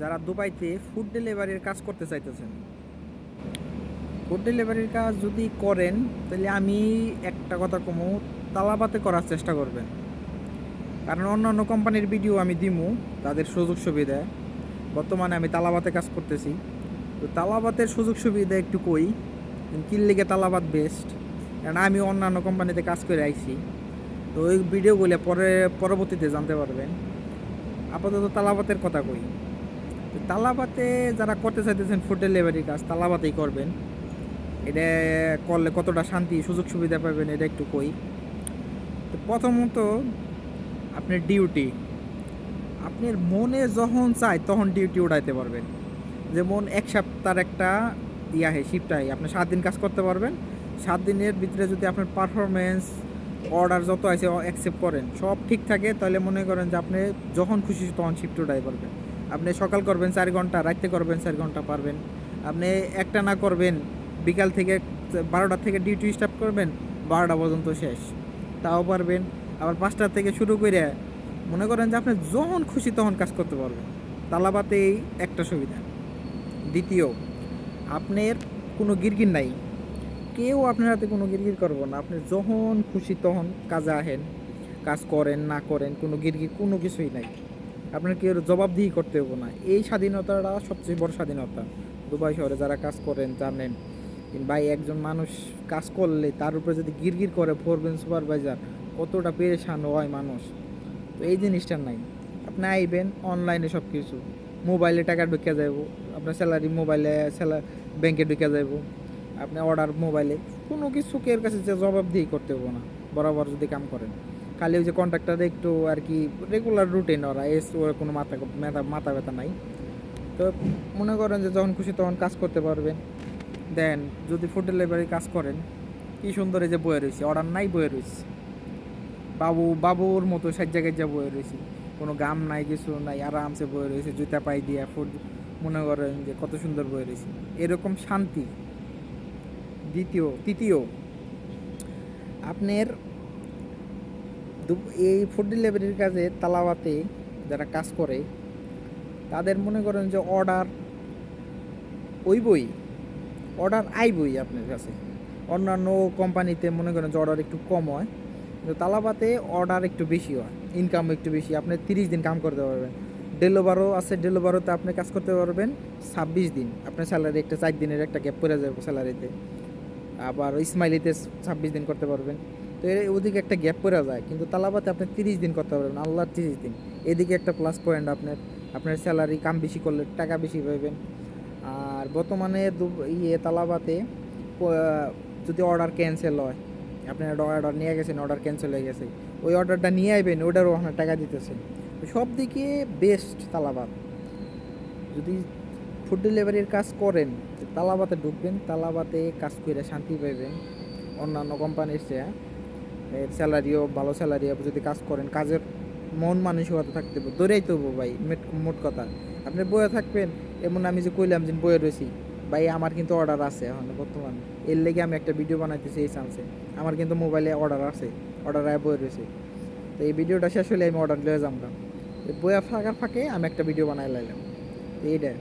যারা দুবাইতে ফুড ডেলিভারির কাজ করতে চাইতেছেন। ফুড ডেলিভারির কাজ যদি করেন, তাহলে আমি একটা কথা কমু, তালাবাতে করার চেষ্টা করবেন। কারণ অন্য অন্য কোম্পানির ভিডিও আমি দিমু, তাদের সুযোগ সুবিধা। বর্তমানে আমি তালাবাতে কাজ করতেছি। তো তালাবাতের সুযোগ সুবিধা একটু কই কিল লিগে তালাবাদ বেস্ট কারণ আমি অন্যান্য কোম্পানিতে কাজ করে আইছি। তো ওই ভিডিওগুলো পরে, পরবর্তীতে জানতে পারবেন। আপাতত তালাবাতের কথা কই। তালাবাতে যারা করতে চাইতেছেন ফুড ডেলিভারির কাজ, তালাবাতেই করবেন। এটা করলে কতটা শান্তি, সুযোগ সুবিধা পাবেন, এটা একটু কই। তো প্রথমত আপনার ডিউটি আপনার মনে যখন চায় তখন ডিউটি উঠাইতে পারবেন। যেমন এক সপ্তাহের একটা ইয়া হয় শিফটাই আপনি সাত দিন কাজ করতে পারবেন। সাত দিনের ভিতরে যদি আপনার পারফরমেন্স অর্ডার যত আছে অ্যাকসেপ্ট করেন, সব ঠিক থাকে, তাহলে মনে করেন যে আপনি যখন খুশি তখন শিফট উঠাই পারবেন। আপনি সকাল করবেন চার ঘণ্টা, রাত্রে করবেন চার ঘণ্টা পারবেন। আপনি একটা না করবেন, বিকাল থেকে বারোটা থেকে ডিউটি স্টার্ট করবেন, বারোটা পর্যন্ত শেষ। তাও পারবেন। আবার পাঁচটা থেকে শুরু করে মনে করেন যে আপনি যখন খুশি তখন কাজ করতে পারবেন। তালাবাতেই একটা সুবিধা। দ্বিতীয়, আপনার কোনো গিরগির নাই। কেউ আপনার হাতে কোনো গিরগির করব না। আপনি যখন খুশি তখন কাজে আহেন কাজ করেন, না করেন, কোনো গিরগির কোনো কিছুই নাই। আপনার কেউ জবাবদিহি করতে হব না। এই স্বাধীনতাটা সবচেয়ে বড় স্বাধীনতা। দুবাই শহরে যারা কাজ করেন, জানেন, কিংবা একজন মানুষ কাজ করলে তার উপরে যদি গিরগির করে ফোরবেন সুপারভাইজার, কতটা পেরেশান হয় মানুষ। তো এই জিনিসটা নাই। আপনি আইবেন অনলাইনে সব কিছু মোবাইলে টাকা ঢুকে যাইব, আপনার স্যালারি মোবাইলে স্যালার ব্যাংকে ঢুকে যাইব, আপনি অর্ডার মোবাইলে, কোনো কিছু কেউ কাছে যে জবাবদিহি করতে হব না, বরাবর যদি কাম করেন। খালি ওই যে কন্ট্রাক্টার একটু আর কি রেগুলার রুটিন ওরা এস ওর কোনো মাথা মাথা ব্যথা নাই। তো মনে করেন যে যখন খুশি তখন কাজ করতে পারবেন। দেন যদি ফুড ডেলিভারি কাজ করেন, কি সুন্দর এই যে বয়ে রয়েছে, অর্ডার নাই বয়ে রয়েছে। বাবু, বাবুর মতো সাত জায়গায় যা বয়ে রয়েছে। কোনো গাম নাই, কিছু নাই, আরামসে বয়ে রয়েছে, জুতা পাই দিয়া ফুড মনে করেন যে কত সুন্দর বয়ে রয়েছে। এরকম শান্তি। দ্বিতীয়, তৃতীয়, আপনার এই ফুড ডেলিভারির কাজে তালাবাতে যারা কাজ করে, তাদের মনে করেন যে অর্ডার ওই বই, অর্ডার আই বই আপনার কাছে। অন্যান্য কোম্পানিতে মনে করেন যে অর্ডার একটু কম হয়, কিন্তু তালাবাতে অর্ডার একটু বেশি হয় ইনকাম একটু বেশি। আপনি তিরিশ দিন কাম করতে পারবেন। ডেলোবারও আছে, ডেলোবারোতে আপনি কাজ করতে পারবেন ছাব্বিশ দিন। আপনার স্যালারি একটা চার দিনের একটা গ্যাপ পড়ে যাবে স্যালারিতে আবার ইসমাইলিতে ছাব্বিশ দিন করতে পারবেন। তো এর ওদিকে একটা গ্যাপ পড়ে যায়, কিন্তু তালাবাতে আপনি তিরিশ দিন করতে পারবেন, আল্লাহর তিরিশ দিন। এদিকে একটা প্লাস পয়েন্ট আপনার আপনার স্যালারি কাম বেশি করলে টাকা বেশি পাবেন। আর বর্তমানে ইয়ে তালাবাতে যদি অর্ডার ক্যান্সেল হয় আপনি একটা অর্ডার নিয়ে গেছেন অর্ডার ক্যান্সেল হয়ে গেছে, ওই অর্ডারটা নিয়ে আসবেন ওটারও আপনার টাকা দিতেছেন সব দিকে বেস্ট তালাবাদ যদি ফুড ডেলিভারির কাজ করেন, তালাবাতে ঢুকবেন, তালাবাতে কাজ করে শান্তি পাইবেন, অন্যান্য কোম্পানির চেয়ে। স্যালারিও ভালো স্যালারি যদি কাজ করেন, কাজের মন মানসিকতা থাকতে দৌড়াই তো ভাই, মেট- কথা। আপনি বয়ে থাকবেন, এমন আমি যে কইলাম যে বয়ে রয়েছি, ভাই আমার কিন্তু অর্ডার আছে এখন বর্তমানে। এর লেগে আমি একটা ভিডিও বানাইতেছি এই চান্সে আমার কিন্তু মোবাইলে অর্ডার আছে অর্ডার আয় বয়ে রয়েছে। তো এই ভিডিওটা শেষ হলে আমি অর্ডার লিয়ে যাব বইয়া ফাঁকার ফাঁকে আমি একটা ভিডিও বানাই লাইলাম। এইটা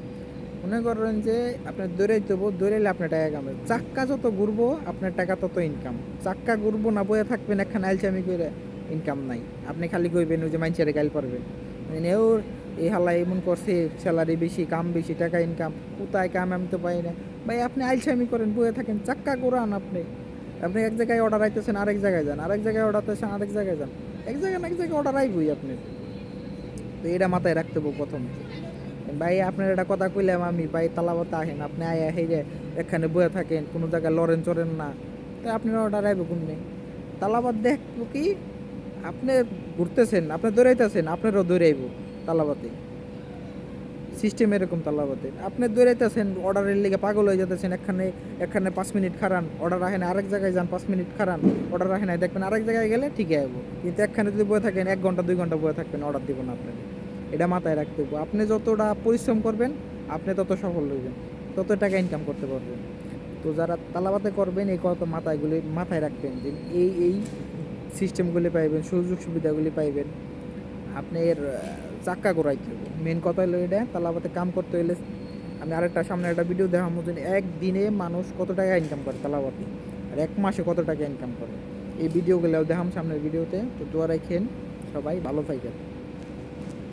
মনে করেন যে আপনার দৌড়াইতে হব দৌড়াইলে আপনার টাকা কামে চাক্কা যত ঘুরবো, আপনার টাকা তত ইনকাম চাক্কা ঘুরবো না বইয়া থাকবেন একখান আলচামি করে ইনকাম নাই। আপনি খালি কইবেন ওই যে মানুষের গাইল পারবেন মানে ওর এই হালা এমন করছে স্যালারি বেশি, কাম বেশি, টাকা ইনকাম কোথায় কাম আমি তো পাই না। ভাই, আপনি আলসামি করেন বয়ে থাকেন, চাক্কা ঘোরান আপনি। আপনি এক জায়গায় অর্ডার আইতেছেন, আরেক জায়গায় যান। আরেক জায়গায় অর্ডার আইতেছেন, আরেক জায়গায় যান। এক জায়গায় না এক জায়গায় অর্ডার আইবই আপনি তো এটা মাথায় রাখতে হবে প্রথম। ভাই, আপনার একটা কথা কইলাম আমি, ভাই, তালাবাতে আহেন, আপনি আয়া হেরে এখানে বয়ে থাকেন, কোনো জায়গায় লড়েন চড়েন না, তো আপনার অর্ডার আইব কোননে তালাবাদ দেখব কি, আপনি ঘুরতেছেন, আপনি দৌড়াইতেছেন, আপনারও দৌড়াইব তালাবাতে। সিস্টেম এরকম তালাবাতে। আপনি দৌড়াইতেছেন, অর্ডারের লেগে পাগল হয়ে যেতেছেন এখানে এখানে পাঁচ মিনিট খারান, অর্ডার রাখেন আরেক জায়গায় যান, পাঁচ মিনিট খারান, অর্ডার রাখেন দেখবেন আরেক জায়গায় গেলে ঠিকই আসব কিন্তু এখানে যদি বয়ে থাকেন, এক ঘণ্টা, দুই ঘণ্টা বয়ে থাকবেন, অর্ডার দিব না আপনাকে। এটা মাথায় রাখতে হবে। আপনি যতটা পরিশ্রম করবেন, আপনি তত সফল হইবেন, তত টাকা ইনকাম করতে পারবেন। তো যারা তালাবাতে করবেন, এই কত মাথায়গুলি মাথায় রাখবেন যে এই এই সিস্টেমগুলি পাইবেন, সুযোগ সুবিধাগুলি পাইবেন আপনার চাক্কা ঘোরাইতে হবে। মেন কথা হলো এটা, তালাবাতে কাম করতে হলে আমি আরেকটা, সামনে একটা ভিডিও দেখার মতন একদিনে মানুষ কত টাকা ইনকাম করে তালাবাতে, আর এক মাসে কত টাকা ইনকাম করে। এই ভিডিওগুলো দেখাম সামনের ভিডিওতে তো। দোয়া রাখেন সবাই, ভালো থাকেন